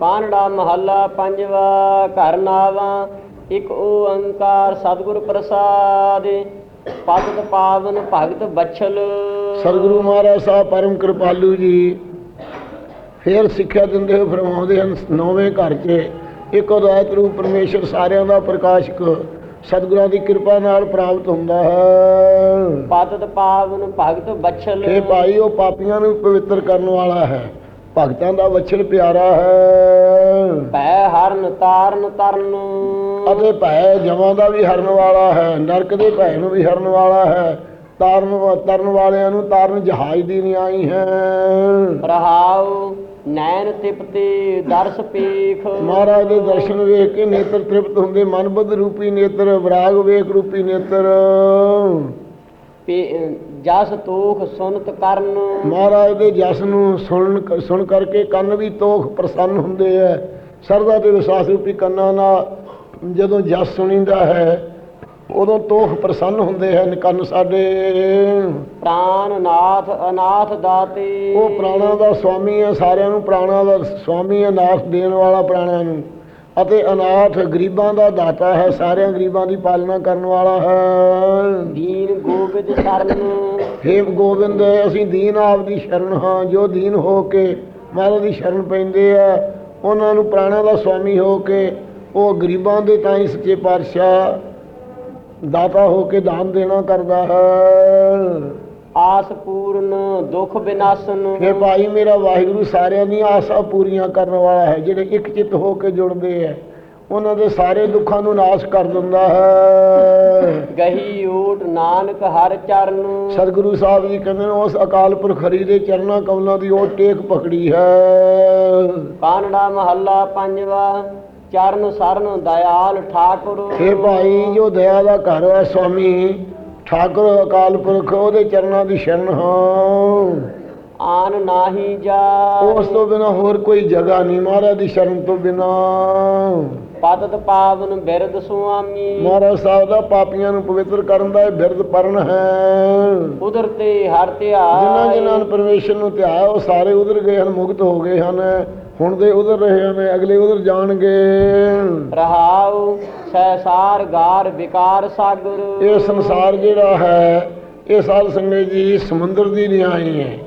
ਕਾਨੜਾ ਮਹੱਲਾ ਪੰਜਵਾ ਘਰ ਨਾਵਾ ਇੱਕ ਓੰਕਾਰ ਸਤਿਗੁਰ ਪ੍ਰਸਾਦ ਪਤਿਤ ਪਾਵਨ ਭਗਤ ਬਛਲ। ਸਤਿਗੁਰੂ ਮਹਾਰਾਜ ਸਾਹਿਬ ਪਰਮ ਕਿਰਪਾਲੂ ਜੀ ਫੇਰ ਸਿੱਖਿਆ ਦਿੰਦੇ ਹੋਏ ਫਰਮਾਉਂਦੇ ਹਨ ਨੌਵੇਂ ਘਰ 'ਚ ਇੱਕ ਅਦਾਇਤ ਰੂਪ ਪਰਮੇਸ਼ਰ ਸਾਰਿਆਂ ਦਾ ਪ੍ਰਕਾਸ਼ਕ ਸਤਿਗੁਰਾਂ ਦੀ ਕਿਰਪਾ ਨਾਲ ਪ੍ਰਾਪਤ ਹੁੰਦਾ ਹੈ। ਪਤਿਤ ਪਾਵਨ ਭਗਤ ਬਛਲ। ਇਹ ਭਾਈ ਉਹ ਪਾਪੀਆਂ ਨੂੰ ਪਵਿੱਤਰ ਕਰਨ ਵਾਲਾ ਹੈ। ਭਗਤਾਂ ਦਾ ਵਛਲ ਪਿਆਰਾ ਹੈ। ਭੈ ਹਰਨ ਤਾਰਨ ਤਰਨ। ਅਤੇ ਭੈ ਜਮਾਂ ਦਾ ਵੀ ਹਰਨ ਵਾਲਾ ਹੈ ਨਰਕ ਦੇ ਭੈ ਨੂੰ ਵੀ ਹਰਨ ਵਾਲਾ ਹੈ। ਤਾਰਨ ਤਰਨ ਵਾਲਿਆਂ ਨੂੰ ਤਾਰਨ ਜਹਾਜ਼ ਦੀ ਨਿਆਈ ਹੈ। ਰਹਾਉ ਨੈਣ ਤਿਪਤੇ ਦਰਸ ਪੀਖ। ਮਹਾਰਾਜ ਦੇ ਦਰਸ਼ਨ ਵੇਖ ਕੇ ਨੇਤਰ ਤ੍ਰਿਪਤ ਹੁੰਦੇ ਮਨਬੁੱਧ ਰੂਪੀ ਨੇਤਰ ਵਿਰਾਗ ਵੇਖ ਰੂਪੀ ਨੇਤਰ। ਜਸ ਤੋਖ ਸੁਨਤ ਕਰਨ। ਮਹਾਰਾਜ ਦੇ ਜਸ ਨੂੰ ਸੁਣ ਸੁਣ ਕਰਕੇ ਕੰਨ ਵੀ ਤੋਖ ਪ੍ਰਸੰਨ ਹੁੰਦੇ ਐ। ਸਰਦਾ ਤੇ ਵਿਸ਼ਵਾਸ ਰੂਪੀ ਕੰਨਾਂ ਨਾਲ ਜਦੋਂ ਜਸ ਸੁਣੀਂਦਾ ਹੈ ਉਦੋਂ ਤੋਖ ਪ੍ਰਸੰਨ ਹੁੰਦੇ ਹਨ ਕੰਨ ਸਾਡੇ। ਪ੍ਰਾਨ ਨਾਥ ਅਨਾਥ ਦਾਤੇ। ਉਹ ਪ੍ਰਾਣਾ ਦਾ ਸਵਾਮੀ ਹੈ ਸਾਰਿਆਂ ਨੂੰ ਪ੍ਰਾਣਾ ਦਾ ਸਵਾਮੀ ਹੈ ਨਾਥ ਦੇਣ ਵਾਲਾ ਪ੍ਰਾਣਾ ਨੂੰ। ਅਤੇ ਅਨਾਥ ਗਰੀਬਾਂ ਦਾ ਦਾਤਾ ਹੈ ਸਾਰਿਆਂ ਗਰੀਬਾਂ ਦੀ ਪਾਲਣਾ ਕਰਨ ਵਾਲਾ ਹੈ। ਦੀਨ ਗੋਬਿੰਦ ਸ਼ਰਨ। ਹੇ ਗੋਬਿੰਦ ਅਸੀਂ ਦੀਨ ਆਪ ਦੀ ਸ਼ਰਨ ਹਾਂ। ਜੋ ਦੀਨ ਹੋ ਕੇ ਮਹਾਰਾਜ ਦੀ ਸ਼ਰਨ ਪੈਂਦੇ ਆ ਉਹਨਾਂ ਨੂੰ ਪ੍ਰਾਣਾ ਦਾ ਸਵਾਮੀ ਹੋ ਕੇ ਉਹ ਗਰੀਬਾਂ ਦੇ ਤਾਂ ਹੀ ਸੱਚੇ ਪਾਤਸ਼ਾਹ ਦਾਤਾ ਹੋ ਕੇ ਦਾਨ ਦੇਣਾ ਕਰਦਾ ਹੈ। ਆਸ ਪੂਰਨ ਦੁਖ ਵਿਨਾਸ਼ਨ ਹੇ ਭਾਈ ਮੇਰਾ ਵਾਹਿਗੁਰੂ ਸਾਰਿਆਂ ਦੀਆਂ ਆਸਾਂ ਪੂਰੀਆਂ ਕਰਨ ਵਾਲਾ ਹੈ ਜਿਹੜੇ ਇੱਕ ਚਿੱਤ ਹੋ ਕੇ ਜੁੜਦੇ ਆ ਉਹਨਾਂ ਦੇ ਸਾਰੇ ਦੁੱਖਾਂ ਨੂੰ ਨਾਸ਼ ਕਰ ਦਿੰਦਾ ਹੈ। ਗਹੀ ਓਟ ਨਾਨਕ ਹਰ ਚਰਨ। ਸਤਿਗੁਰੂ ਸਾਹਿਬ ਜੀ ਕਹਿੰਦੇ ਨੇ ਉਸ ਅਕਾਲ ਪੁਰਖ ਹਰੀ ਦੇ ਚਰਨਾਂ ਕਮਲਾਂ ਦੀ ਉਹ ਟੇਕ ਪਕੜੀ ਹੈ। ਕਾਨੜਾ ਮਹੱਲਾ ਪੰਜਵਾ ਚਰਨ ਸਰਨ ਦਇਆਲ ਠਾਕੁਰ। हे ਭਾਈ ਜੋ ਦਇਆ ਦਾ ਘਰ ਹੈ ਸਵਾਮੀ ਠਾਕੁਰ ਅਕਾਲ ਪੁਰਖ ਉਹਦੇ ਚਰਨਾਂ ਦੀ ਸ਼ਰਨ ਹਾਂ। ਆਨ ਨਾਹੀ ਜਾ। ਉਸ ਤੋਂ ਬਿਨਾ ਹੋਰ ਕੋਈ ਜਗ੍ਹਾ ਨਹੀਂ ਮਹਾਰਾਜ ਦੀ ਸ਼ਰਨ ਤੋਂ ਬਿਨਾ। ਪਤਤ ਪਾਵਨ ਬਿਰਦ ਸੁਆਮੀ। ਮਹਾਰਾਜ ਸਾਹਿਬ ਦਾ ਪਾਪੀਆਂ ਨੂੰ ਪਵਿੱਤਰ ਕਰਨ ਦਾ ਇਹ ਬਿਰਦ ਪਰਨ ਹੈ। ਉਦਰ ਤੇ ਹਰ ਜਿਨ੍ਹਾਂ ਜਿਨ੍ਹਾਂ ਨੇ ਧਿਆਏ ਪਰਮੇਸ਼ਰ ਨੂੰ ਧਿਆਇਆ ਉਹ ਸਾਰੇ ਉਧਰ ਗਏ ਹਨ ਮੁਕਤ ਹੋ ਗਏ ਹਨ। ਹੁਣ ਦੇ ਉਧਰ ਰਹੇ ਹਨ ਅਗਲੇ ਉਧਰ ਜਾਣਗੇ। ਰਹਾਉ ਸੈਸਾਰ ਗਾਰ ਵਿਕਾਰ ਸਾਗਰ। ਇਹ ਸੰਸਾਰ ਜਿਹੜਾ ਹੈ ਇਹ ਸਾਧ ਸੰਗਤ ਜੀ ਸਮੁੰਦਰ ਦੀ ਨਿਆਈ ਹੈ।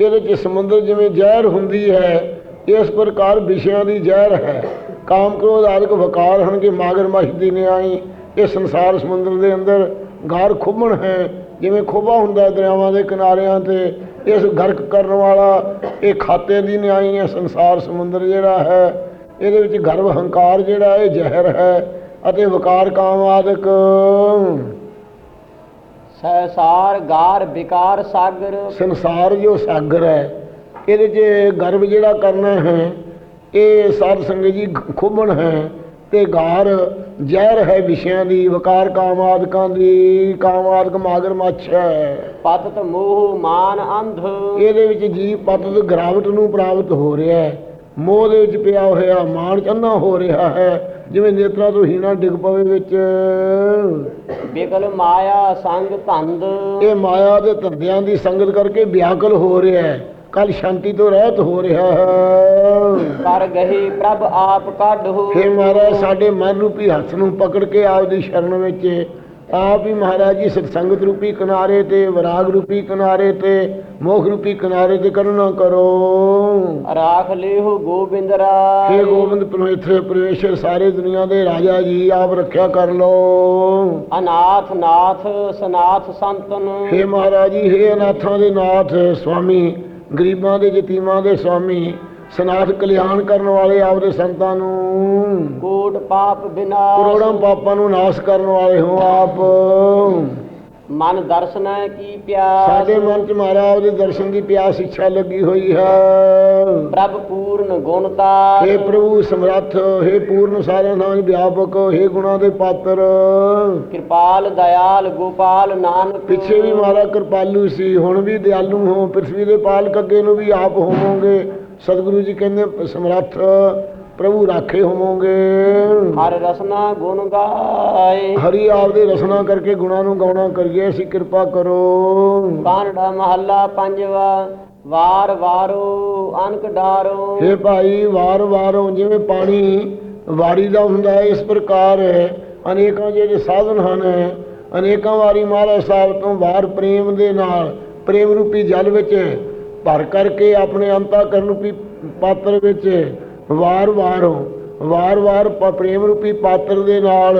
ਇਹਦੇ ਚ ਸਮੁੰਦਰ ਜਿਵੇਂ ਜ਼ਹਿਰ ਹੁੰਦੀ ਹੈ ਇਸ ਪ੍ਰਕਾਰ ਵਿਸ਼ਿਆਂ ਦੀ ਜ਼ਹਿਰ ਹੈ। ਕਾਮ ਕ੍ਰੋਧ ਆਦਿਕ ਵਕਾਰ ਹਨ ਕਿ ਮਾਗਰ ਮਛ ਦੀ ਨਿਆਈ ਇਹ ਸੰਸਾਰ ਸਮੁੰਦਰ ਦੇ ਅੰਦਰ ਗਾਰ ਖੁੱਬਣ ਹੈ ਜਿਵੇਂ ਖੋਬਾ ਹੁੰਦਾ ਦਰਿਆਵਾਂ ਦੇ ਕਿਨਾਰਿਆਂ ਤੇ ਇਸ ਗਰਕ ਕਰਨ ਵਾਲਾ ਇਹ ਖਾਤੇ ਦੀ ਨਿਆਈ ਹੈ ਸੰਸਾਰ ਸਮੁੰਦਰ ਜਿਹੜਾ ਹੈ ਇਹਦੇ ਵਿੱਚ ਗਰਵ ਹੰਕਾਰ ਜਿਹੜਾ ਇਹ ਜ਼ਹਿਰ ਹੈ ਅਤੇ ਵਕਾਰ ਕਾਮ ਆਦਿਕ। ਸੈਸਾਰ ਗਾਰ ਵਿਕਾਰ ਸਾਗਰ। ਸੰਸਾਰ ਜੋ ਸਾਗਰ ਹੈ ਇਹਦੇ 'ਚ ਗਰਭ ਜਿਹੜਾ ਕਰਨਾ ਹੈ ਇਹ ਸਾਧ ਸੰਗਤ ਜੀ ਖੁੱਬਣ ਹੈ ਤੇ ਗਾਰ ਜ਼ਹਿਰ ਹੈ ਵਿਸ਼ਿਆਂ ਦੀ ਵਕਾਰ ਕਾਮਾਦਿਕਾਂ ਦੀ ਕਾਮਾਦਿਕ ਮਾਗਰ ਮੱਛ ਹੈ। ਪਤਤ ਮੋਹ ਮਾਨ ਅੰਧ। ਇਹਦੇ ਵਿੱਚ ਜੀਵ ਪਤਤ ਗਰਾਵਟ ਨੂੰ ਪ੍ਰਾਪਤ ਹੋ ਰਿਹਾ ਹੈ। ਮੋਹ ਦੇ ਵਿੱਚ ਪਿਆ ਹੋਇਆ ਮਾਨ ਚੰਨਾ ਹੋ ਰਿਹਾ ਹੈ। ਜਿਵੇਂ ਨੇਤਰਾਂ ਤੋਂ ਹੀਣਾ ਡਿੱਗ ਪਵੇ ਵਿੱਚ। ਬਿਕਲ ਮਾਇਆ ਸੰਗ ਧੰਦ। ਇਹ ਮਾਇਆ ਦੇ ਧੰਦਿਆਂ ਦੀ ਸੰਗਤ ਕਰਕੇ ਵਿਆਕਲ ਹੋ ਰਿਹਾ ਹੈ। ਕੱਲ ਸ਼ਾਂਤੀ ਤੋਂ ਰਹਿਤ ਹੋ ਰਿਹਾ ਹੈ ਕਰ ਗਹੀ ਪ੍ਰਭ ਆਪ ਕਾਢੋ ਫਿਰ ਮਹਾਰਾਜ ਸਾਡੇ ਮਨ ਰੂਪੀ ਹੱਥ ਨੂੰ ਪਕੜ ਕੇ ਆਪ ਦੀ ਸ਼ਰਨ ਵਿੱਚ ਆਪ ਹੀ ਮਹਾਰਾਜ ਜੀ ਸਤਸੰਗਤ ਰੂਪੀ ਕਿਨਾਰੇ ਤੇ ਵਿਰਾਗ ਰੂਪੀ ਕਿਨਾਰੇ ਤੇ ਮੋਖ ਰੂਪੀ ਕਿਨਾਰੇ ਤੇ ਕਰੁਣਾ ਕਰੋ ਰਾਖ ਲਿਓ ਗੋਬਿੰਦ हे ਰਾਏ ਗੋਬਿੰਦ ਪਰਮੇਸ਼ਰ ਪਰਮੇਸ਼ਰ ਸਾਰੇ ਦੁਨੀਆ ਦੇ ਰਾਜਾ ਜੀ ਆਪ ਰੱਖਿਆ ਕਰ ਲੋ ਅਨਾਥ ਨਾਥ ਸਨਾਥ ਸੰਤਨ हे ਮਹਾਰਾਜ ਜੀ हे ਅਨਾਥਾਂ ਦੇ ਨਾਥ ਸੁਆਮੀ ਗਰੀਬਾਂ ਦੇ ਯਤੀਮਾਂ ਦੇ ਸੁਆਮੀ ਸਨਾਥ ਕਲਿਆਣ ਕਰਨ ਵਾਲੇ ਆਪਦੇ ਸੰਤਾਂ ਨੂੰ। ਕੋਟ ਪਾਪ ਬਿਨਾਸ਼। ਕਰੋੜਾਂ ਪਾਪਾਂ ਨੂੰ ਨਾਸ਼ ਕਰਨ ਵਾਲੇ ਹੋ ਆਪ। ਮਨ ਦਰਸ਼ਨ ਕੀ ਪਿਆਸ ਸਾਡੇ ਮਨ ਚ ਮਹਾਰਾਜ ਦੇ ਦਰਸ਼ਨ ਦੀ ਪਿਆਸ ਇੱਛਾ ਲੱਗੀ ਹੋਈ ਹੈ ਪ੍ਰਭ ਪੂਰਨ ਗੁਣਤਾ हे ਪ੍ਰਭੂ ਸਮਰੱਥ हे ਪੂਰਨ ਸਾਰੇ ਨਾਮ ਵਿਆਪਕ हे ਗੁਣਾਂ ਦੇ ਪਾਤਰ ਕਿਰਪਾਲ ਦਇਆਲ ਗੋਪਾਲ ਨਾਨਕ ਪਿੱਛੇ ਵੀ ਮਹਾਰਾ ਕਿਰਪਾਲੂ ਸੀ ਹੁਣ ਵੀ ਦਿਆਲੂ ਹੋ ਪ੍ਰਿਥਵੀ ਦੇ ਪਾਲਕ ਅੱਗੇ ਨੂੰ ਵੀ ਆਪ ਹੋਵੋਗੇ ਸਤਿਗੁਰੂ ਜੀ ਕਹਿੰਦੇ ਸਮਰੱਥ ਪ੍ਰਭੂ ਰਾਖੇ ਹੋਵੋਗੇ। ਹਰ ਰਸਨਾ ਗੁਣ ਗਾਏ। ਹਰੀ ਆਪ ਦੇ ਰਸਨਾ ਕਰਕੇ ਗੁਣਾਂ ਨੂੰ ਗਾਉਣਾ ਕਰੀਏ ਅਸੀਂ ਕਿਰਪਾ ਕਰੋ। ਕਾਨੜਾ ਮਹੱਲਾ ਪੰਜਵਾ ਵਾਰ ਵਾਰੋ ਅਨਕ ਡਾਰੋ। हे ਭਾਈ ਵਾਰ ਵਾਰੋਂ ਜਿਵੇਂ ਪਾਣੀ ਵਾਰੀ ਦਾ ਹੁੰਦਾ ਹੈ ਇਸ ਪ੍ਰਕਾਰ ਅਨੇਕਾਂ ਜਿਹੜੇ ਸਾਧਨ ਹਨ ਅਨੇਕਾਂ ਵਾਰੀ ਮਹਾਰਾਜ ਸਾਹਿਬ ਤੋਂ ਵਾਰ ਪ੍ਰੇਮ ਦੇ ਨਾਲ ਪ੍ਰੇਮ ਰੂਪੀ ਜਲ ਵਿੱਚ ਭਰ ਕਰਕੇ ਆਪਣੇ ਅੰਤਾਕਰਨ ਰੂਪੀ ਪਾਤਰ ਵਿੱਚ ਵਾਰ ਵਾਰੋਂ ਵਾਰ ਵਾਰ ਪ- ਪ੍ਰੇਮ ਰੂਪੀ ਪਾਤਰ ਦੇ ਨਾਲ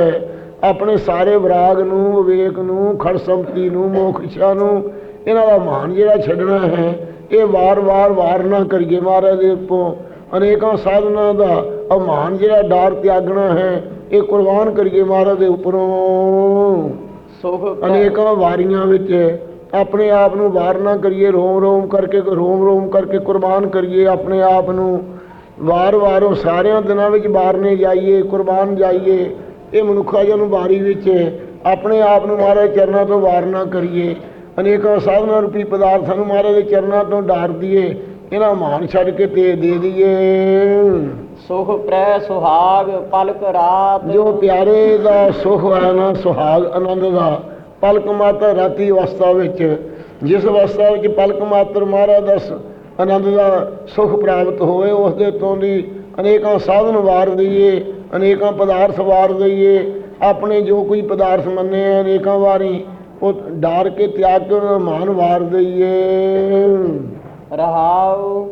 ਆਪਣੇ ਸਾਰੇ ਵਿਰਾਗ ਨੂੰ ਵਿਵੇਕ ਨੂੰ ਖੜਸੰਪਤੀ ਨੂੰ ਮੋਖਿਸ਼ਾ ਨੂੰ ਇਹਨਾਂ ਦਾ ਮਾਨ ਜਿਹੜਾ ਛੱਡਣਾ ਹੈ ਇਹ ਵਾਰ-ਵਾਰ ਵਾਰ ਨਾ ਕਰੀਏ ਮਹਾਰਾਜ ਦੇ ਉੱਪੋਂ ਅਨੇਕਾਂ ਸਾਧਨਾਂ ਦਾ ਅਮਾਨ ਜਿਹੜਾ ਡਾਰ ਤਿਆਗਣਾ ਹੈ ਇਹ ਕੁਰਬਾਨ ਕਰੀਏ ਮਹਾਰਾਜ ਦੇ ਉੱਪਰੋਂ। ਸੁਖ ਅਨੇਕਾਂ ਵਾਰੀਆਂ ਵਿੱਚ ਆਪਣੇ ਆਪ ਨੂੰ ਵਾਰ ਨਾ ਕਰੀਏ ਰੋਮ ਰੋਮ ਕਰਕੇ ਰੋਮ ਰੋਮ ਕਰਕੇ ਕੁਰਬਾਨ ਕਰੀਏ ਆਪਣੇ ਆਪ ਨੂੰ। ਵਾਰ-ਵਾਰੋਂ ਸਾਰਿਆਂ ਦਿਨਾਂ ਵਿੱਚ ਵਾਰਨੇ ਜਾਈਏ ਕੁਰਬਾਨ ਜਾਈਏ ਇਹ ਮਨੁੱਖਾ ਜਨ ਵਾਰੀ ਵਿੱਚ ਆਪਣੇ ਆਪ ਨੂੰ ਮਹਾਰਾਜ ਚਰਨਾਂ ਤੋਂ ਵਾਰ ਨਾ ਕਰੀਏ। ਅਨੇਕਾਂ ਸਾਧਨਾਂ ਰੂਪੀ ਪਦਾਰਥਾਂ ਨੂੰ ਮਹਾਰਾਜ ਦੇ ਚਰਨਾਂ ਤੋਂ ਡਾਰ ਦਈਏ ਇਹਨਾਂ ਮਾਨ ਛੱਡ ਕੇ ਤੇ ਦੇ ਦਈਏ। ਸੁਖ ਪ੍ਰੈ ਸੁਹਾਗ ਪਲਕ ਰਾਤ। ਜੋ ਪਿਆਰੇ ਦਾ ਸੁਖ ਹੈ ਨਾ ਸੁਹਾਗ ਆਨੰਦ ਦਾ। ਪਲਕ ਮਾਤਰ ਰਾਤੀ ਅਵਸਥਾ ਵਿੱਚ ਜਿਸ ਅਵਸਥਾ ਵਿੱਚ ਪਲਕ ਮਾਤਰ ਮਹਾਰਾਜ ਦਾ ਆਨੰਦ ਦਾ ਸੁਖ ਪ੍ਰਾਪਤ ਹੋਵੇ ਉਸ ਦੇ ਤੋਂ ਦੀ ਅਨੇਕਾਂ ਸਾਧਨ ਵਾਰ ਦਈਏ ਅਨੇਕਾਂ ਪਦਾਰਥ ਵਾਰ ਦਈਏ ਆਪਣੇ ਜੋ ਕੋਈ ਪਦਾਰਥ ਮੰਨੇ ਆ ਅਨੇਕਾਂ ਵਾਰੀ ਉਹ ਡਾਰ ਕੇ ਤਿਆਗ ਕੇ ਉਹਨਾਂ ਦਾ ਮਾਨ ਵਾਰ ਦਈਏ। ਰਹਾਉ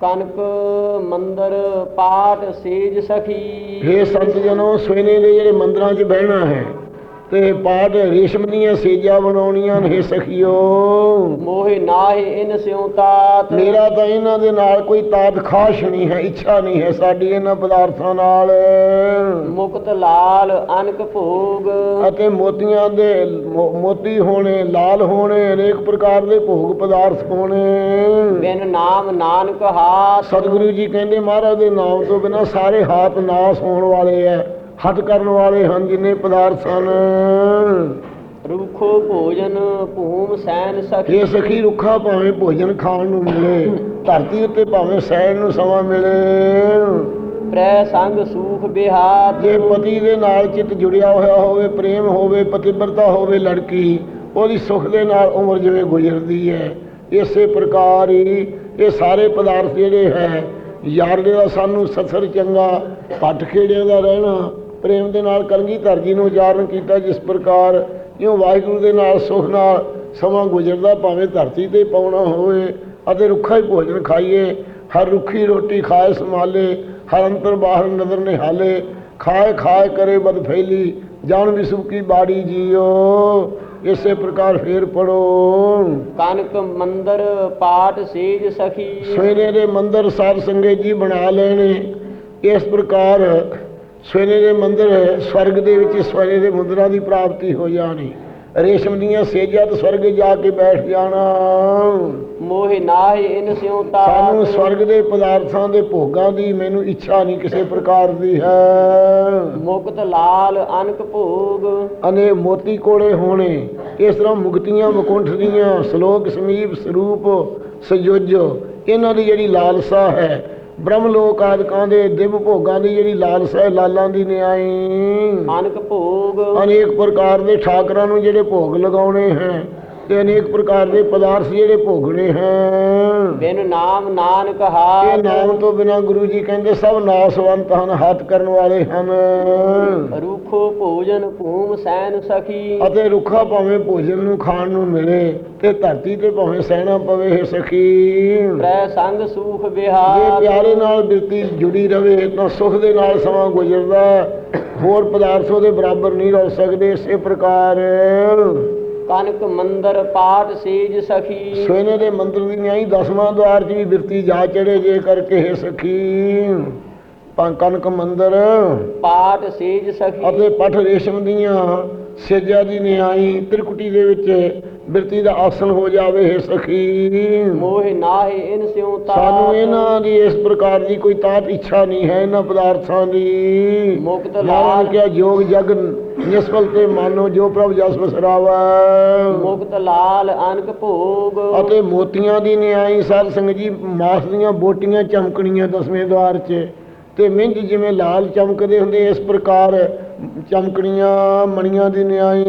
ਕਨਕ ਮੰਦਰ ਪਾਠ ਸੇਜ ਸਖੀ। ਹੇ ਸੰਤ ਜਨੋ ਸਵੇਨੇ ਦੇ ਜਿਹੜੇ ਮੰਦਰਾਂ 'ਚ ਬਹਿਣਾ ਹੈ ਤੇ ਪਾਠ ਰੇਸ਼ਮ ਦੀਆਂ ਸੇਜਾਂ ਬਣਾਉਣੀਆਂ ਨੇ ਸਖੀਓ। ਮੋਹਿ ਨਾਹਿ ਇਨ ਸਿਉ ਤਾਤ। ਮੇਰਾ ਤਾਂ ਇਹਨਾਂ ਦੇ ਨਾਲ ਕੋਈ ਤਾਤ ਖਾਸ਼ ਨਹੀਂ ਹੈ ਇੱਛਾ ਨਹੀਂ ਹੈ ਸਾਡੀ ਇਹਨਾਂ ਪਦਾਰਥਾਂ ਨਾਲ। ਮੁਕਤ ਲਾਲ ਅਨਕ ਭੋਗ। ਅਤੇ ਮੋਤੀਆਂ ਦੇ ਮੋਤੀ ਹੋਣੇ ਲਾਲ ਹੋਣੇ ਅਨੇਕ ਪ੍ਰਕਾਰ ਦੇ ਭੋਗ ਪਦਾਰਥ ਹੋਣੇ। ਬਿਨ ਨਾਮ ਨਾਨਕ ਹਾਥ ਸਤਿਗੁਰੂ ਜੀ ਕਹਿੰਦੇ ਮਹਾਰਾਜ ਦੇ ਨਾਮ ਤੋਂ ਬਿਨਾ ਸਾਰੇ ਹਾਥ ਨਾਸ ਹੋਣ ਵਾਲੇ ਐ। ਹੱਥ ਕਰਨ ਵਾਲੇ ਹਨ ਜਿੰਨੇ ਪਦਾਰਥ ਹਨ ਰੂਖੋ ਭੋਜਨ ਭੂਮ ਸੈਨ ਸਖੀ। ਇਹ ਸਖੀ ਰੁੱਖਾ ਭਾਵੇਂ ਭੋਜਨ ਖਾਣ ਨੂੰ ਮਿਲੇ ਧਰਤੀ ਉੱਤੇ ਭਾਵੇਂ ਸੈਣ ਨੂੰ ਸਮਾਂ ਮਿਲੇ। ਪ੍ਰੈ ਸੰਗ ਸੂਖ ਬਿਹਾਰ ਜੇ ਪਤੀ ਦੇ ਨਾਲ ਚਿੱਤ ਜੁੜਿਆ ਹੋਇਆ ਹੋਵੇ ਪ੍ਰੇਮ ਹੋਵੇ ਪਤਿਵਰਤਾ ਹੋਵੇ ਲੜਕੀ ਉਹਦੀ ਸੁਖ ਦੇ ਨਾਲ ਉਮਰ ਜਿਵੇਂ ਗੁਜ਼ਰਦੀ ਹੈ ਇਸੇ ਪ੍ਰਕਾਰ ਹੀ ਇਹ ਸਾਰੇ ਪਦਾਰਥ ਜਿਹੜੇ ਹੈ ਯਾਰ ਦੇ ਦਾ ਸਾਨੂੰ ਸਸਰ ਚੰਗਾ ਪੱਟ ਖੇੜਿਆਂ ਦਾ ਰਹਿਣਾ ਪ੍ਰੇਮ ਦੇ ਨਾਲ ਕਲਗੀ ਧਰਜੀ ਨੂੰ ਉਚਾਰਨ ਕੀਤਾ ਜਿਸ ਪ੍ਰਕਾਰ ਇਉਂ ਵਾਹਿਗੁਰੂ ਦੇ ਨਾਲ ਸੁਖ ਨਾਲ ਸਮਾਂ ਗੁਜ਼ਰਦਾ ਭਾਵੇਂ ਧਰਤੀ ਤੇ ਪਾਉਣਾ ਹੋਵੇ ਅਤੇ ਰੁੱਖਾ ਹੀ ਭੋਜਨ ਖਾਈਏ। ਹਰ ਰੁੱਖੀ ਰੋਟੀ ਖਾਏ ਸੰਭਾਲੇ ਹਰ ਅੰਤਰ ਬਾਹਰ ਨਜ਼ਰ ਨਿਹਾਲੇ ਖਾਏ ਖਾਏ ਕਰੇ ਬਦ ਫੈਲੀ ਜਾਨ ਵਿਸੂ ਕੀ ਬਾੜੀ ਜੀਓ। ਇਸੇ ਪ੍ਰਕਾਰ ਫੇਰ ਪੜੋ। ਕਨਕ ਮੰਦਰ ਪਾਠ ਸੇਜ ਸਖੀ। ਸਵੇਰੇ ਦੇ ਮੰਦਰ ਸਾਧ ਸੰਗਤ ਜੀ ਬਣਾ ਲੈਣੇ। ਇਸ ਪ੍ਰਕਾਰ ਸਵੇਰੇ ਦੇ ਮੰਦਰ ਸਵਰਗ ਦੇ ਵਿੱਚ ਸਵੇਰੇ ਦੇ ਮੰਦਰਾਂ ਦੀ ਪ੍ਰਾਪਤੀ ਹੋ ਜਾਣੀ। ਰੇਸ਼ਮ ਦੀਆਂ ਸੇਜਾਂ ਤੇ ਸਵਰਗ ਜਾ ਕੇ ਬੈਠ ਜਾਣਾ। ਮੋਹਿ ਨਾਹਿ ਇਨ ਸਿਉ ਸਾਨੂੰ ਤਾਤ ਸਵਰਗ ਦੇ ਪਦਾਰਥਾਂ ਦੇ ਭੋਗਾਂ ਦੀ ਮੈਨੂੰ ਇੱਛਾ ਨਹੀਂ ਕਿਸੇ ਪ੍ਰਕਾਰ ਦੀ ਹੈ। ਮੁਕਤ ਲਾਲ ਅਨਕ ਭੋਗ। ਅਨੇ ਮੋਤੀ ਕੋਲੇ ਹੋਣੇ ਇਸ ਤਰ੍ਹਾਂ ਮੁਕਤੀਆਂ ਮੁਕੁੰਠ ਦੀਆਂ ਸ਼ਲੋਕ ਸਮੀਪ ਸਰੂਪ ਸਯੁਜ ਇਹਨਾਂ ਦੀ ਜਿਹੜੀ ਲਾਲਸਾ ਹੈ ਬ੍ਰਹਮ ਲੋਕ ਆਦਿਕਾਂ ਦੇ ਦਿਵ ਭੋਗਾਂ ਦੀ ਜਿਹੜੀ ਲਾਲਸਾ ਹੈ ਲਾਲਾਂ ਦੀ ਨਿਆਈ। ਅਨਕ ਭੋਗ। ਅਨੇਕ ਪ੍ਰਕਾਰ ਦੇ ਠਾਕਰਾਂ ਨੂੰ ਜਿਹੜੇ ਭੋਗ ਲਗਾਉਣੇ ਹੈ। ਤੇ ਅਨੇਕ ਪ੍ਰਕਾਰ ਦੇ ਪਦਾਰਥ ਜਿਹੜੇ ਭੋਗਣੇ ਹੈ ਬਿਨ ਨਾਮ ਨਾਨਕ ਇਹ ਹਾਥ ਨਾਮ ਤੋਂ ਬਿਨਾ ਗੁਰੂ ਜੀ ਕਹਿੰਦੇ ਸਭ ਨਾਸਵੰਤ ਹਨ ਹੱਥ ਕਰਨ ਵਾਲੇ ਹਨ। ਰੂਖੋ ਭੋਜਨ ਭੂਮ ਸੈਨ ਸਖੀ। ਅਤੇ ਰੁੱਖਾ ਭਾਵੇਂ ਭੋਜਨ ਨੂੰ ਖਾਣ ਨੂੰ ਮਿਲੇ ਤੇ ਧਰਤੀ ਤੇ ਭਾਵੇਂ ਸਹਿਣਾ ਪਵੇ ਹੈ ਸਖੀ। ਪ੍ਰੈ ਸੰਗ ਸੂਖ ਜੇ ਬਿਹਾਰ ਪਿਆਰੇ ਨਾਲ ਬਿਰਤੀ ਜੁੜੀ ਰਵੇ ਤਾਂ ਸੁਖ ਦੇ ਨਾਲ ਸਮਾਂ ਗੁਜ਼ਰਦਾ। ਹੋਰ ਪਦਾਰਥੋਂ ਦੇ ਬਰਾਬਰ ਨਹੀਂ ਰਹਿ ਸਕਦੇ ਇਸੇ ਪ੍ਰਕਾਰ। ਕਨਕ ਮੰਦਰ ਪਾਠ ਸੇਜ ਸਖੀ। ਸੋਨੇ ਦੇ ਮੰਦਰ ਦੀ ਨਿਆਈ ਦਸਵਾਂ ਦਵਾਰ 'ਚ ਵੀ ਬਿਰਤੀ ਜਾ ਚੜੇ ਜੇ ਕਰਕੇ ਹੈ ਸਖੀ। ਕਨਕ ਮੰਦਰ ਪਾਠ ਸੇਜ ਸਖੀ। ਅਤੇ ਪਠ ਰੇਸ਼ਮ ਦੀਆਂ ਸੇਜਾ ਦੀ ਨਿਆਈ ਤ੍ਰਿਕੁਟੀ ਦੇ ਵਿੱਚ ਬਿਰਤੀ ਦਾ ਆਸਨ ਹੋ ਜਾਵੇ ਹੈ ਸਖੀ। ਮੋਹਿ ਨਾਹਿ ਇਨ ਸਿਉ ਤਾਤ। ਸਾਨੂੰ ਇਹਨਾਂ ਦੀ ਇਸ ਪ੍ਰਕਾਰ ਦੀ ਕੋਈ ਤਾਤ ਇੱਛਾ ਨਹੀਂ ਹੈ ਇਹਨਾਂ ਪਦਾਰਥਾਂ ਦੀ। ਮੁਕਤ ਲਾਲ। ਕਿਆ ਜੋਗ ਜਗ ਨਿਸਫਲ ਤੇ ਮਾਨੋ ਜੋ ਪ੍ਰਭ ਜਸ ਬਸਰਾਵਾ। ਮੁਕਤ ਲਾਲ ਅਨਕ ਭੋਗ। ਅਤੇ ਮੋਤੀਆਂ ਦੀ ਨਿਆਈ ਸਾਧ ਸੰਗਤ ਜੀ ਮਾਸ ਦੀਆਂ ਬੋਟੀਆਂ ਚਮਕਣੀਆਂ ਦਸਵੇਂ ਦਵਾਰ 'ਚ। ਤੇ ਮਿੰਜ ਜਿਵੇਂ ਲਾਲ ਚਮਕਦੇ ਹੁੰਦੇ ਇਸ ਪ੍ਰਕਾਰ ਚਮਕਣੀਆਂ ਮਣੀਆਂ ਦੀ ਨਿਆਈ।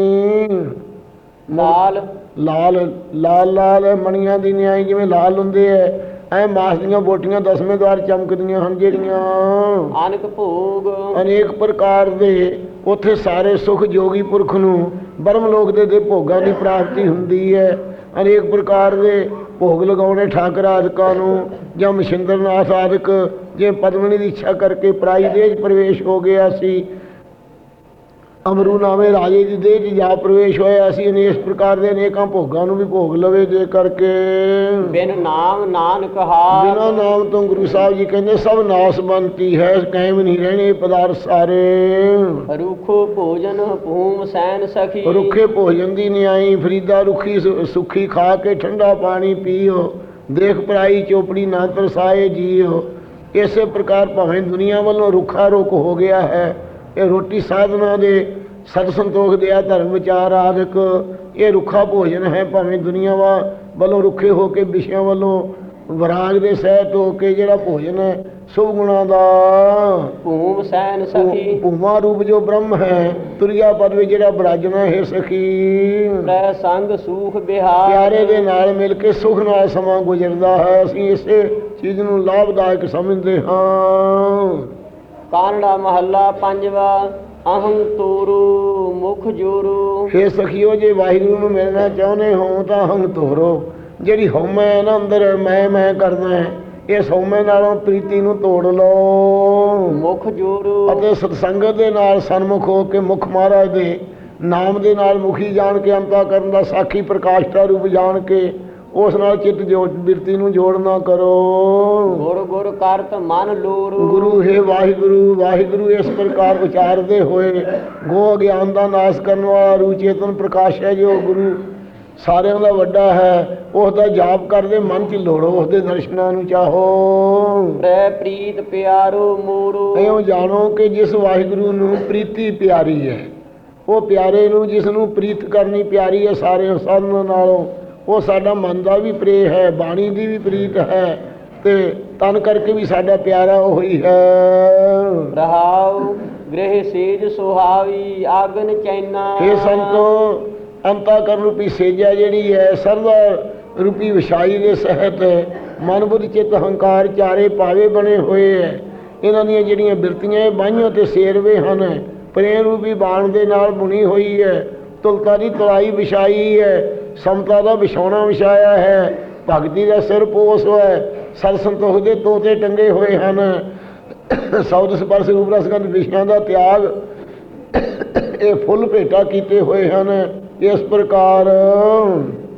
ਲਾਲ ਲਾਲ ਲਾਲ ਲਾਲ ਮਣੀਆਂ ਦੀ ਨਿਆਈ ਜਿਵੇਂ ਲਾਲ ਹੁੰਦੇ ਐ। ਐ ਮਾਸ ਦੀਆਂ ਬੋਟੀਆਂ ਦਸਵੇਂ ਦਵਾਰ ਚਮਕਦੀਆਂ ਹਨ ਜਿਹੜੀਆਂ। ਅਨਕ ਭੋਗ। ਅਨੇਕ ਪ੍ਰਕਾਰ ਦੇ ਉੱਥੇ ਸਾਰੇ ਸੁਖ ਜੋਗੀ ਪੁਰਖ ਨੂੰ ਬਰਮ ਲੋਕ ਦੇ ਦੇ ਭੋਗਾਂ ਦੀ ਪ੍ਰਾਪਤੀ ਹੁੰਦੀ ਹੈ ਅਨੇਕ ਪ੍ਰਕਾਰ ਦੇ ਭੋਗ ਲਗਾਉਣੇ ਠਾਕਰ ਆਦਿਕਾਂ ਨੂੰ ਜਾਂ ਮਸ਼ਿੰਦਰਨਾਥ ਆਦਿਕ ਜੇ ਪਦਮਨੀ ਦੀ ਇੱਛਾ ਕਰਕੇ ਪਰਾਈ 'ਚ ਪ੍ਰਵੇਸ਼ ਹੋ ਗਿਆ ਸੀ। ਅਮਰੂ ਨਾਮੇ ਰਾਜੇ ਦੀ ਦੇਹ 'ਚ ਜਾ ਪ੍ਰਵੇਸ਼ ਹੋਇਆ ਸੀ ਅਨੇਕ ਪ੍ਰਕਾਰ ਦੇ ਅਨੇਕਾਂ ਭੋਗਾਂ ਨੂੰ ਵੀ ਭੋਗ ਲਵੇ ਜੇ ਕਰਕੇ। ਬਿਨ ਨਾਮ ਨਾਨਕ ਹਾਰ। ਬਿਨਾਂ ਨਾਮ ਤੋਂ ਗੁਰੂ ਸਾਹਿਬ ਜੀ ਕਹਿੰਦੇ ਸਭ ਨਾਸ ਬੰਤੀ ਹੈ ਕਾਇਮ ਨਹੀਂ ਰਹਿਣੇ ਪਦਾਰਥ ਸਾਰੇ। ਰੂਖੋ ਭੋਜਨ ਭੂਮ ਸੈਨ ਸਖੀ। ਰੁੱਖੇ ਭੋਜਨ ਦੀ ਨਿਆਈ ਫਰੀਦਾ ਰੁੱਖੀ ਸੁੱਖੀ ਖਾ ਕੇ ਠੰਡਾ ਪਾਣੀ ਪੀਓ। ਦੇਖ ਪਰਾਈ ਚੋਪੜੀ ਨਾ ਤਰਸਾਏ ਜੀਓ। ਇਸੇ ਪ੍ਰਕਾਰ ਭਾਵੇਂ ਦੁਨੀਆ ਵੱਲੋਂ ਰੁੱਖਾ ਰੁੱਖ ਹੋ ਗਿਆ ਹੈ ਇਹ ਰੋਟੀ ਸਾਧਨਾ ਦੇ ਸਤ ਸੰਤੋਖ ਦਿਆ ਧਰਮ ਵਿਚਾਰ ਆਦਿਕ। ਇਹ ਰੁੱਖਾ ਭੋਜਨ ਹੈ ਭਾਵੇਂ ਦੁਨੀਆ ਵਾ- ਵੱਲੋਂ ਰੁੱਖੇ ਹੋ ਕੇ ਵਿਸ਼ਿਆਂ ਵੱਲੋਂ ਵਿਰਾਗ ਦੇ ਸਹਿਤ ਹੋ ਕੇ ਜਿਹੜਾ ਭੋਜਨ ਹੈ ਸੁਭ ਗੁਣਾ ਦਾ। ਭੂਮ ਸੈਨ ਸਖੀ। ਭੂਮਾ ਰੂਪ ਜੋ ਬ੍ਰਹਮ ਹੈ ਤੁਰਿਆ ਪਦ ਵਿੱਚ ਜਿਹੜਾ ਬਰਾਜਣਾ ਹੈ ਸਖੀ। ਪ੍ਰੈ ਸੰਗ ਸੂਖ ਬਿਹਾਰ ਪਿਆਰੇ ਦੇ ਨਾਲ ਮਿਲ ਕੇ ਸੁਖ ਨਾਲ ਸਮਾਂ ਗੁਜ਼ਰਦਾ ਹੈ ਅਸੀਂ ਇਸੇ ਚੀਜ਼ ਨੂੰ ਲਾਭਦਾਇਕ ਸਮਝਦੇ ਹਾਂ। ਕਾਨੜਾ ਮਹੱਲਾ ਪੰਜਵਾ ਅਹੰ ਤੋਰੂ ਮੁਖ ਜੋਰੂ। ਫੇ ਸਖੀਓ ਜੇ ਵਾਹਿਗੁਰੂ ਨੂੰ ਮਿਲਣਾ ਚਾਹੁੰਦੇ ਹੋ ਤਾਂ ਹਮ ਤੋਰੋ। ਜਿਹੜੀ ਹਉਮੈ ਹੈ ਨਾ ਅੰਦਰ ਮੈਂ ਮੈਂ ਕਰਦਾ ਹੈ। ਇਸ ਹਉਮੈ ਨਾਲੋਂ ਪ੍ਰੀਤੀ ਨੂੰ ਤੋੜ ਲਓ। ਮੁਖ ਜੋਰੂ। ਅਤੇ ਸਤਸੰਗਤ ਦੇ ਨਾਲ ਸਨਮੁਖ ਹੋ ਕੇ ਮੁਖ ਮਹਾਰਾਜ ਦੇ ਨਾਮ ਦੇ ਨਾਲ ਮੁਖੀ ਜਾਣ ਕੇ ਅੰਤਾ ਕਰਨ ਦਾ ਸਾਖੀ ਪ੍ਰਕਾਸ਼ ਦਾ ਰੂਪ ਜਾਣ ਕੇ ਉਸ ਨਾਲ ਚਿੱਤ ਜੋੜ ਬਿਰਤੀ ਨੂੰ ਜੋੜਨਾ ਕਰੋ। ਗੁਰ ਗੁਰ ਕਰਤ ਮਨ ਲੋਰੂ। ਗੁਰੂ ਹੈ ਵਾਹਿਗੁਰੂ ਵਾਹਿਗੁਰੂ ਇਸ ਪ੍ਰਕਾਰ ਉਚਾਰਦੇ ਹੋਏ ਗੋ ਅਗਿਆਨ ਦਾ ਨਾਸ਼ ਕਰਨ ਵਾਲਾ ਰੂ ਚੇਤਨ ਪ੍ਰਕਾਸ਼ ਹੈ ਜੋ ਗੁਰੂ ਸਾਰਿਆਂ ਦਾ ਵੱਡਾ ਹੈ। ਉਸ ਦਾ ਜਾਪ ਕਰਦੇ ਮਨ ਚ ਲੋੜੋ ਉਸ ਦੇ ਦਰਸ਼ਨਾਂ ਨੂੰ ਚਾਹੋ। ਪ੍ਰੈ ਪ੍ਰੀਤ ਪਿਆਰੋ ਮੋਰੂ। ਇਉਂ ਜਾਣੋ ਕਿ ਜਿਸ ਵਾਹਿਗੁਰੂ ਨੂੰ ਪ੍ਰੀਤੀ ਪਿਆਰੀ ਹੈ ਉਹ ਪਿਆਰੇ ਨੂੰ ਜਿਸ ਨੂੰ ਪ੍ਰੀਤ ਕਰਨੀ ਪਿਆਰੀ ਹੈ ਸਾਰੇ ਸਾਧਨਾਂ ਨਾਲੋਂ ਉਹ ਸਾਡਾ ਮਨ ਦਾ ਵੀ ਪ੍ਰੇਮ ਹੈ ਬਾਣੀ ਦੀ ਵੀ ਪ੍ਰੀਤ ਹੈ ਤੇ ਤਨ ਕਰਕੇ ਵੀ ਸਾਡਾ ਪਿਆਰਾ ਉਹੀ ਹੈ। ਰਹਾਉ ਗ੍ਰਹਿ ਸੇਜ ਸੁਹਾਵੀ ਆਗਨ ਚੈਨਾ। ਇਹ ਸੰਤੋ ਅੰਤਾ ਕਰਨ ਰੂਪੀ ਸੇਜਾ ਜਿਹੜੀ ਹੈ ਸਰਦਾ ਰੂਪੀ ਵਿਛਾਈ ਦੇ ਸਹਿਤ ਮਨ ਬੁੱਧ ਚਿੱਤ ਹੰਕਾਰ ਚਾਰੇ ਪਾਵੇ ਬਣੇ ਹੋਏ ਹੈ। ਇਹਨਾਂ ਦੀਆਂ ਜਿਹੜੀਆਂ ਬਿਰਤੀਆਂ ਇਹ ਬਾਈਆਂ ਤੇ ਸੇਰਵੇ ਹਨ ਪ੍ਰੇਮ ਰੂਪੀ ਬਾਣ ਦੇ ਨਾਲ ਬੁਣੀ ਹੋਈ ਹੈ ਤੁਲਤਾ ਦੀ ਤਲਾਈ ਵਿਛਾਈ ਹੈ ਸਮਤਾ ਦਾ ਵਿਛਾਉਣਾ ਵਿਛਾਇਆ ਹੈ ਭਗਤੀ ਦਾ ਸਿਰ ਪੋਸ ਹੈ ਸਤ ਸੰਤੋਖ ਦੇ ਤੋਤੇ ਟੰਗੇ ਹੋਏ ਹਨ। ਸੌਦ ਸਪਰਸ਼ ਰੂਪ ਰਸਗੰਧ ਵਿਸ਼ਿਆਂ ਦਾ ਤਿਆਗ ਇਹ ਫੁੱਲ ਭੇਟਾ ਕੀਤੇ ਹੋਏ ਹਨ। ਇਸ ਪ੍ਰਕਾਰ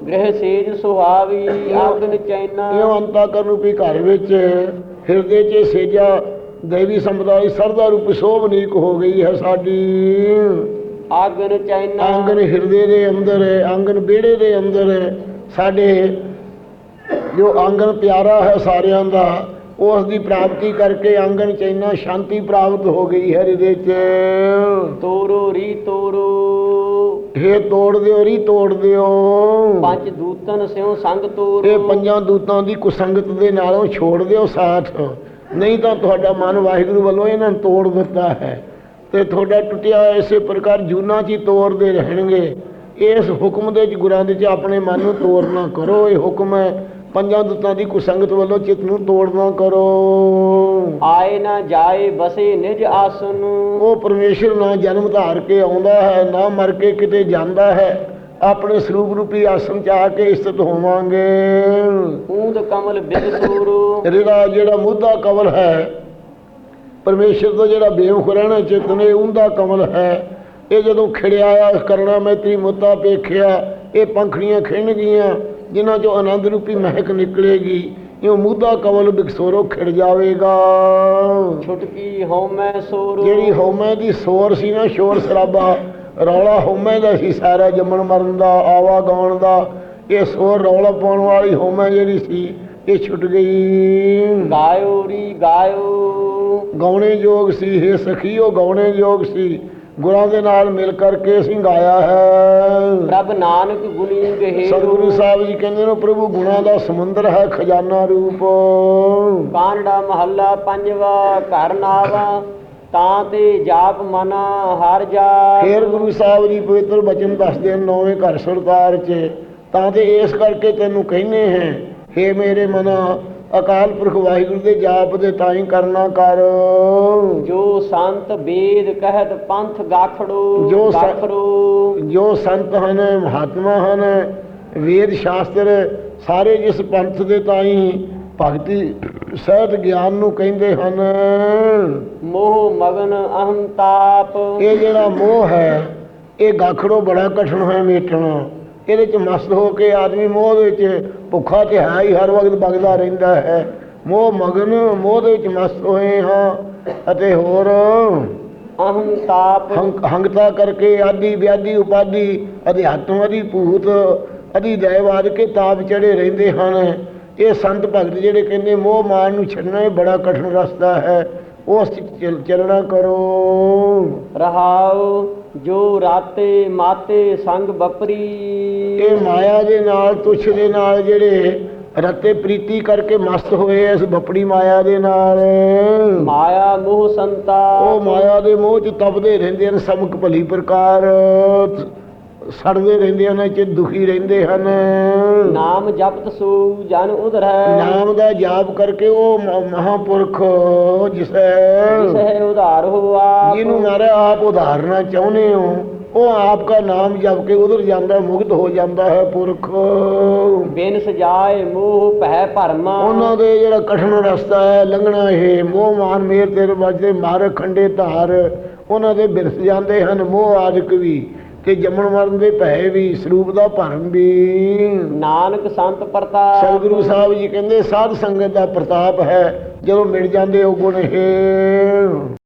ਗ੍ਰਹਿ ਸੇਜ ਸੁਹਾਵੀ ਆਗਨ ਚੈਨਾ। ਇਹ ਅੰਤਾ ਕਰਨ ਰੂਪੀ ਘਰ ਵਿੱਚ ਹਿਰਦੇ 'ਚ ਸੇਜਾ ਦੇਵੀ ਸੰਪਦਾ ਦੀ ਸਰਦਾ ਰੂਪ ਸੋਭਨੀਕ ਹੋ ਗਈ ਹੈ ਸਾਡੀ। ਆਗਨ ਚੈਨਾ ਆਂਗਨ ਹਿਰਦੇ ਦੇ ਅੰਦਰ ਹੈ ਆਂਗਨ ਵਿਹੜੇ ਦੇ ਅੰਦਰ ਹੈ ਸਾਡੇ ਜੋ ਆਂਗਨ ਪਿਆਰਾ ਹੈ ਸਾਰਿਆਂ ਦਾ ਉਸ ਦੀ ਪ੍ਰਾਪਤੀ ਕਰਕੇ ਆਂਗਨ ਚ ਇੰਨਾ ਸ਼ਾਂਤੀ ਪ੍ਰਾਪਤ ਹੋ ਗਈ ਹੈ ਹਿਰਦੇ 'ਚ। ਤੋਰੂ ਰੀ ਤੋਰੂ। ਇਹ ਤੋੜ ਦਿਓ ਰੀ ਤੋੜ ਦਿਓ। ਪੰਜ ਦੂਤਨ ਸਿਉ ਸੰਗ ਤੋਰੂ। ਇਹ ਪੰਜਾਂ ਦੂਤਾਂ ਦੀ ਕੁਸੰਗਤ ਦੇ ਨਾਲੋਂ ਛੋੜ ਦਿਓ ਸਾਥ। ਨਹੀਂ ਤਾਂ ਤੁਹਾਡਾ ਮਨ ਵਾਹਿਗੁਰੂ ਵੱਲੋਂ ਇਹਨਾਂ ਨੂੰ ਤੋੜ ਦਿੱਤਾ ਹੈ। ਤੇ ਤੁਹਾਡਾ ਟੁੱਟਿਆ ਇਸੇ ਪ੍ਰਕਾਰ ਜੂਨਾ 'ਚ ਹੀ ਤੋੜਦੇ ਰਹਿਣਗੇ। ਇਸ ਹੁਕਮ ਦੇ ਚ ਗੁਰਾਂ ਦੇ ਚ ਆਪਣੇ ਮਨ ਨੂੰ ਤੋੜਨਾ ਕਰੋ। ਇਹ ਹੁਕਮ ਹੈ ਪੰਜਾਂ ਦੂਤਾਂ ਦੀ ਕੁਸੰਗਤ ਵੱਲੋਂ ਚਿੱਤ ਨੂੰ ਤੋੜਨਾ ਕਰੋ। ਆਏ ਨਾ ਜਾਏ ਬਸੇ ਨਿਜ ਆਸਨ ਉਹ ਪਰਮੇਸ਼ਰ ਨਾ ਜਨਮ ਧਾਰ ਕੇ ਆਉਂਦਾ ਹੈ ਨਾ ਮਰ ਕੇ ਕਿਤੇ ਜਾਂਦਾ ਹੈ। ਆਪਣੇ ਸਰੂਪ ਰੂਪੀ ਆਸਣ ਚ ਆ ਕੇ ਸਥਿਤ ਹੋਵਾਂਗੇ। ਊਂਦ ਕਮਲ ਬਿਦ ਸੂਰੂ। ਜਿਹੜਾ ਮੁੱਦਾ ਕਮਲ ਹੈ ਪਰਮੇਸ਼ਰ ਤੋਂ ਜਿਹੜਾ ਬੇਵਕੂਫ ਰਹਿਣਾ ਚਿੱਤ ਨੇ ਉਹਦਾ ਕਮਲ ਹੈ। ਇਹ ਜਦੋਂ ਖਿੜਿਆ ਆ ਕਰਨਾ ਮੈਤਰੀ ਮੁੱਦਾ ਪੇਖਿਆ ਇਹ ਪੰਖੜੀਆਂ ਖਿੰਨ ਗਈਆਂ ਜਿਨ੍ਹਾਂ ਚੋਂ ਆਨੰਦ ਰੂਪੀ ਮਹਿਕ ਨਿਕਲੇਗੀ ਇਹ ਮੁੱਦਾ ਕਮਲ ਬਿਕਸੋਰੋ ਖਿੜ ਜਾਵੇਗਾ। ਛੁਟਕੀ ਹਉਮੈ ਸੋਰੂ? ਜਿਹੜੀ ਹਉਮੈ ਦੀ ਸੋਰ ਸੀ ਨਾ ਸ਼ੋਰ ਸਰਾਬਾ ਰੌਲਾ ਹਉਮੈ ਦਾ ਸੀ ਸਾਰਾ ਜੰਮਣ ਮਰਨ ਦਾ ਆਵਾ ਗਾਉਣ ਦਾ। ਇਹ ਸੋਰ ਰੌਲਾ ਪਾਉਣ ਵਾਲੀ ਹਉਮੈ ਜਿਹੜੀ ਸੀ ਇਹ ਛੁੱਟ ਗਈ। ਗਾਇਓ ਰੀ ਗਾਇਓ। ਗਾਉਣੇ ਯੋਗ ਸੀ ਇਹ ਸਖੀਓ ਗਾਉਣੇ ਯੋਗ ਸੀ। ਗੁਰਾਂ ਦੇ ਨਾਲ ਮਿਲ ਕਰਕੇ ਅਸੀਂ ਗਾਇਆ ਹੈ। ਪ੍ਰਭ ਨਾਨਕ ਗੁਣੀ ਗਹੇਰੂ। ਸਤਿਗੁਰੂ ਸਾਹਿਬ ਜੀ ਕਹਿੰਦੇ ਨੇ ਪ੍ਰਭੂ ਗੁਣਾ ਦਾ ਸਮੁੰਦਰ ਹੈ ਖਜ਼ਾਨਾ ਰੂਪ। ਕਾਨੜਾ ਮਹੱਲਾ ਪੰਜਵਾ ਘਰ ਨਾਵਾ ਤਾਂ ਤੇ ਜਾਪ ਮਨਾ ਹਰ ਜਾ ਫੇਰ ਗੁਰੂ ਸਾਹਿਬ ਜੀ ਪਵਿੱਤਰ ਬਚਨ ਦੱਸਦੇ ਨੇ ਨੌਵੇਂ ਘਰ ਸਰਦਾਰ ਚ। ਤਾਂ ਤੇ ਇਸ ਕਰਕੇ ਤੈਨੂੰ ਕਹਿੰਨੇ ਹੈ ਹੇ ਮੇਰੇ ਮਨਾ ਅਕਾਲ ਪੁਰਖ ਵਾਹਿਗੁਰੂ ਦੇ ਜਾਪ ਦੇ ਤਾਈ ਕਰਨਾ ਕਰ। ਜੋ ਸੰਤ ਵੇਦ ਕਹਿਤ ਪੰਥ ਗਾਖੜੋ ਜੋ ਗਾਖੜੋ। ਜੋ ਸੰਤ ਹਨ ਮਹਾਤਮਾ ਹਨ ਵੇਦ ਸ਼ਾਸਤਰ ਸਾਰੇ ਜਿਸ ਪੰਥ ਦੇ ਤਾਈ ਭਗਤੀ ਸਹਿਤ ਗਿਆਨ ਨੂੰ ਕਹਿੰਦੇ ਹਨ। ਮੋਹ ਮਗਨ ਅਹੰ ਤਾਪ ਇਹ ਜਿਹੜਾ ਮੋਹ ਹੈ ਇਹ ਗਾਖੜੋ ਬੜਾ ਕਠਿਨ ਹੈ ਮੇਟਣਾ। ਇਹਦੇ ਚ ਮਸਤ ਹੋ ਕੇ ਆਦਮੀ ਮੋਹ ਦੇ ਵਿੱਚ ਭੁੱਖਾ ਤੇ ਹੈ ਹੀ ਹਰ ਵਕਤ ਵਗਦਾ ਰਹਿੰਦਾ ਹੈ। ਮੋਹ ਮਗਨ ਮੋਹ ਦੇ ਵਿੱਚ ਮਸਤ ਹੋਏ ਹਾਂ ਅਤੇ ਹੋਰ ਅਹੰ ਤਾਪ ਹੰਕ ਹੰਗਤਾ ਕਰਕੇ ਆਦੀ ਵਿਆਦੀ ਉਪਾਦੀ ਅਧਿਆਤਮ ਅਧੀ ਭੂਤ ਅਧੀ ਦਇਵਾਦ ਕੇ ਤਾਪ ਚੜੇ ਰਹਿੰਦੇ ਹਨ। ਇਹ ਸੰਤ ਭਗਤ ਜਿਹੜੇ ਕਹਿੰਦੇ ਮੋਹ ਮਾਨ ਨੂੰ ਛੱਡਣਾ ਇਹ ਬੜਾ ਕਠਿਨ ਰਸਤਾ ਹੈ। ਉਸ ਚੱਲਣਾ ਕਰੋ। ਰਹਾਉ ਜੋ ਰਾਤੇ ਮਾਤੇ ਸੰਗ ਬਪਰੀ। ਇਹ ਮਾਇਆ ਦੇ ਨਾਲ ਤੁਛ ਦੇ ਨਾਲ ਜਿਹੜੇ ਰਤੇ ਪ੍ਰੀਤੀ ਕਰਕੇ ਮਸਤ ਹੋਏ ਐ ਇਸ ਬਪੜੀ ਮਾਇਆ ਦੇ ਨਾਲ। ਮਾਇਆ ਮੋਹ ਸੰਤਾ ਉਹ ਮਾਇਆ ਦੇ ਮੋਹ 'ਚ ਤਪਦੇ ਰਹਿੰਦੇ ਹਨ ਸਮਕ ਭਲੀ ਪ੍ਰਕਾਰ। ਸੜਦੇ ਰਹਿੰਦੇ ਹਨ ਚ ਦੁਖੀ ਰਹਿੰਦੇ ਹਨ। ਨਾਮ ਜਪਤ ਸੋ ਜਨ ਉਧਰੈ ਨਾਮ ਦਾ ਜਾਪ ਕਰਕੇ ਉਹ ਮ- ਮਹਾਂਪੁਰਖ ਜਿਸ। ਜਿਸ ਹੈ ਉਧਾਰ ਹੋ ਆਪ। ਜਿਹਨੂੰ ਮਾਰਾ ਆਪ ਉਧਾਰਨਾ ਚਾਹੁੰਦੇ ਹੋ ਉਹ ਆਪ ਦਾ ਨਾਮ ਜਪ ਕੇ ਉਧਰ ਜਾਂਦਾ ਮੁਕਤ ਹੋ ਜਾਂਦਾ ਹੈ ਪੁਰਖ। ਬਿਨ ਸਜਾਏ ਮੋਹ ਭੈ ਭਰਮਾ। ਉਹਨਾਂ ਦੇ ਜਿਹੜਾ ਕਠਿਨ ਰਸਤਾ ਹੈ ਲੰਘਣਾ ਇਹ ਮੋਹ ਮਾਨ ਮੇਰ ਤੇਰੇ ਵੱਜਦੇ ਮਾਰ ਖੰਡੇ ਧਾਰ ਉਹਨਾਂ ਦੇ ਬਿਰਸ ਜਾਂਦੇ ਹਨ ਮੋਹ ਆਦਿਕ ਵੀ। ਤੇ ਜੰਮਣ ਮਰਨ ਦੇ ਭੈ ਵੀ ਸਰੂਪ ਦਾ ਭਰਮ ਵੀ। ਨਾਨਕ ਸੰਤ ਪ੍ਰਤਾਪ। ਸਤਿਗੁਰੂ ਸਾਹਿਬ ਜੀ ਕਹਿੰਦੇ ਸਾਧ ਸੰਗਤ ਦਾ ਪ੍ਰਤਾਪ ਹੈ ਜਦੋਂ ਮਿਲ ਜਾਂਦੇ ਉਹ ਗੁਣ ਇਹ